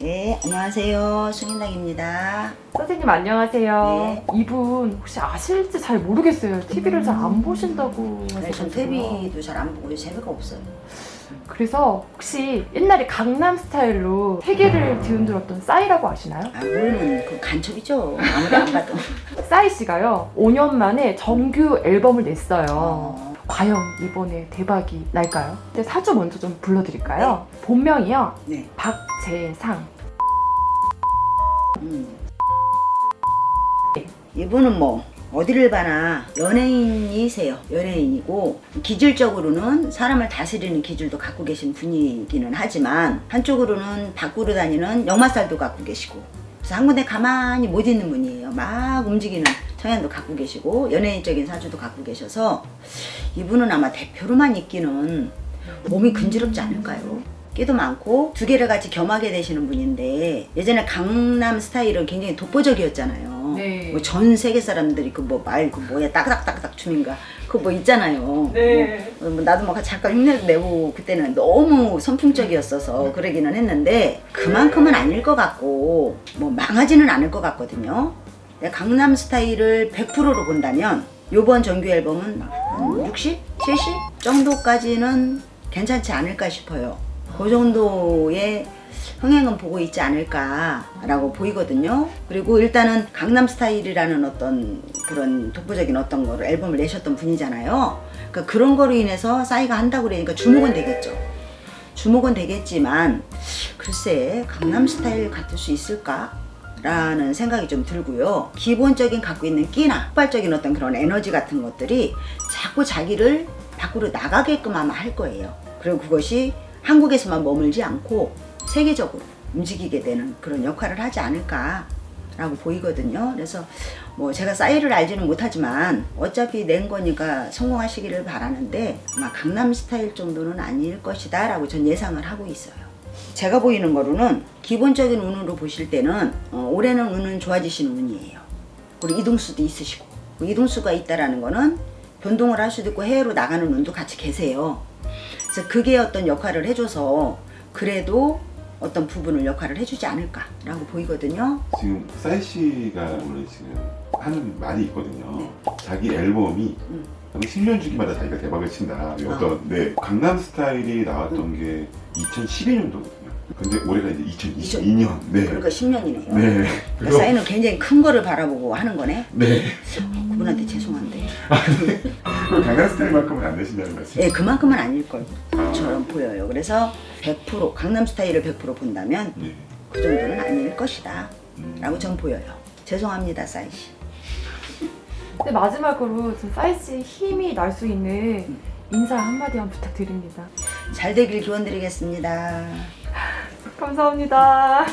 네, 안녕하세요. 승인당입니다. 선생님 안녕하세요. 네. 이분 혹시 아실지 잘 모르겠어요. TV를 잘 안 보신다고 네, 전. TV도 잘 안 보고 재미가 없어요. 그래서 혹시 옛날에 강남 스타일로 세계를 뒤흔들었던 싸이라고 아시나요? 아, 모르면 그 간첩이죠. 아무리 안 봐도. 싸이 씨가요. 5년 만에 정규 앨범을 냈어요. 어, 과연 이번에 대박이 날까요? 근데 사주 먼저 좀 불러드릴까요? 본명이요. 네. 박재상. 음. 이분은 뭐 어디를 봐나 연예인이세요. 연예인이고 기질적으로는 사람을 다스리는 기질도 갖고 계신 분이기는 하지만 한쪽으로는 밖으로 다니는 역마살도 갖고 계시고 그래서 한 군데 가만히 못 있는 분이에요. 막 움직이는 성향도 갖고 계시고 연예인적인 사주도 갖고 계셔서 이분은 아마 대표로만 있기는 몸이 근지럽지 않을까요? 끼도 많고 두 개를 같이 겸하게 되시는 분인데 예전에 강남 스타일은 굉장히 독보적이었잖아요. 네. 뭐 전 세계 사람들이 그 뭐 말 그 뭐야 따그닥따그닥 춤인가 그거 뭐 있잖아요. 네. 뭐, 뭐 나도 막 잠깐 흉내도 내고 그때는 너무 선풍적이었어서 그러기는 했는데 그만큼은 아닐 것 같고 뭐 망하지는 않을 것 같거든요. 근데 강남 스타일을 100%로 본다면 요번 정규 앨범은 한 60, 70 정도까지는 괜찮지 않을까 싶어요. 그 정도의 흥행은 보고 있지 않을까라고 보이거든요. 그리고 일단은 강남 스타일이라는 어떤 그런 독보적인 어떤 거를 앨범을 내셨던 분이잖아요. 그러니까 그런 거로 인해서 싸이가 한다고 그러니까 주목은 되겠죠. 주목은 되겠지만 글쎄 강남 스타일 같을 수 있을까? 라는 생각이 좀 들고요. 기본적인 갖고 있는 끼나 폭발적인 어떤 그런 에너지 같은 것들이 자꾸 자기를 밖으로 나가게끔 아마 할 거예요. 그리고 그것이 한국에서만 머물지 않고 세계적으로 움직이게 되는 그런 역할을 하지 않을까라고 보이거든요. 그래서 뭐 제가 싸이를 알지는 못하지만 어차피 낸 거니까 성공하시기를 바라는데 아마 강남 스타일 정도는 아닐 것이다라고 전 예상을 하고 있어요. 제가 보이는 거로는 기본적인 운으로 보실 때는 어, 올해는 운은 좋아지시는 운이에요. 그리고 이동수도 있으시고 그 이동수가 있다라는 거는 변동을 할 수도 있고 해외로 나가는 운도 같이 계세요. 그래서 그게 어떤 역할을 해줘서 그래도 어떤 부분을 역할을 해주지 않을까라고 보이거든요. 지금 싸이 씨가 원래 지금 하는 말이 있거든요. 자기 앨범이 음. 10년 주기마다 자기가 대박을 친다. 이 어떤 네 강남 스타일이 나왔던 게 2012년도거든요. 근데 올해가 이제 2022년. 네. 그러니까 10년이네요. 네. 그러니까 사인은 굉장히 큰 거를 바라보고 하는 거네. 네. 그분한테 죄송한데. 그 강남 스타일만큼은 안 되신다는 말씀. 예, 그만큼은 아닐 것처럼 보여요. 그래서 100% 강남 스타일을 100% 본다면 네. 그 정도는 아닐 것이다. 음. 라고 전 보여요. 죄송합니다, 사이 씨. 근데 마지막으로 좀 싸이 씨 힘이 날 수 있는 인사 한마디만 부탁드립니다. 잘 되길 기원 드리겠습니다. 감사합니다.